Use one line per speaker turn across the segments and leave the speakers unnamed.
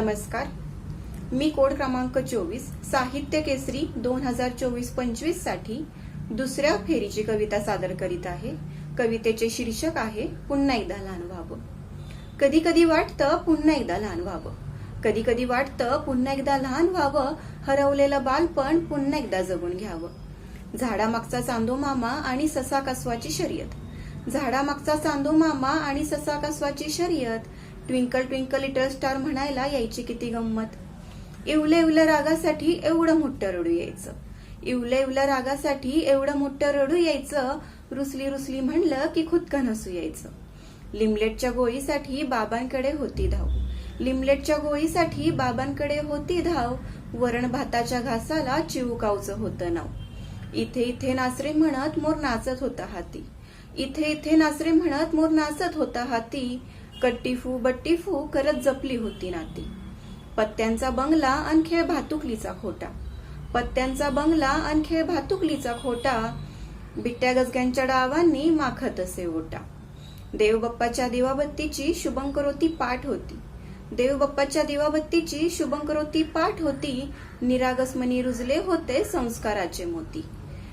नमस्कार. मी कोड क्रमांक चोवीस साहित्य केसरी दोन हजार चोवीस पंचवीससाठी दुसऱ्या फेरीची कविता सादर करीत आहे. कवितेचे शीर्षक आहे पुन्हा एकदा लहान व्हावं. कधी कधी वाटतं पुन्हा एकदा लहान व्हावं. कधी कधी वाटतं पुन्हा एकदा लहान व्हावं. हरवलेलं बालपण पुन्हा एकदा जगून घ्यावं. झाडामागचा चांदो मामा आणि ससा कसवाची शर्यत. झाडामागचा चांदो मामा आणि ससा कसवाची शर्यत. ट्विंकल ट्विंकल लिटल स्टार म्हणायला यायची किती गंमत. इवले इवल्या रागासाठी एवढं मोठं रडू यायचं. इवले इवल्या रागासाठी एवढं मोठं रडू यायचं. रुसली रुसली म्हणलं की खुदकन हसू यायचं. लिमलेटच्या गोळीसाठी बाबांकडे होती धाव. लिमलेटच्या गोळीसाठी बाबांकडे होती धाव. वरण भाताच्या घासाला चिवकावचं होतं नाव. इथे इथे नाचरे म्हणत मोर नाचत होता हाती. इथे इथे नाचरे म्हणत मोर नाचत होता हाती. कट्टीफू बट्टीफू करत जपली होती नाती. पत्त्यांचा बंगला आणखी भातुकलीचा खोटा. पत्त्यांचा बंगला आणखी भातुकलीचा खोटा. बिट्ट्या गजग्यांच्या डावांनी माखत असे ओटा. देवबाप्पाच्या दिवाबत्तीची शुभंकरोती पाठ होती. देवबाप्पाच्या दिवाबत्तीची शुभंकरोती पाठ होती. निरागसमनी रुजले होते संस्काराचे मोती.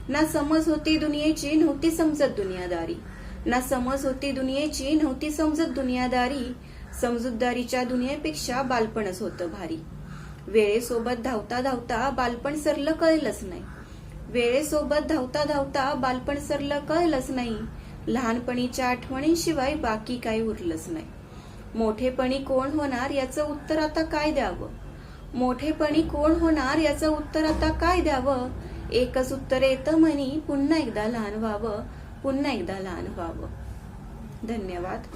ना समज होती दुनियेची नव्हती समजत दुनियादारी. ना समज होती दुनियेची नव्हती समजत दुनियादारी. समजूतदारीच्या दुनियेपेक्षा बालपणच होतं भारी. वेळेसोबत धावता धावता बालपण सरलं कळलंच नाही. वेळेसोबत धावता धावता बालपण सरलं कळलंच नाही. लहानपणीच्या आठवणींशिवाय बाकी काही उरलंच नाही. मोठेपणी कोण होणार याचं उत्तर आता काय द्यावं? मोठेपणी कोण होणार याचं उत्तर आता काय द्यावं? एकच उत्तर येतं म्हणी पुन्हा एकदा लहान व्हावं. पुन्हा एकदा लहान व्हावं. धन्यवाद.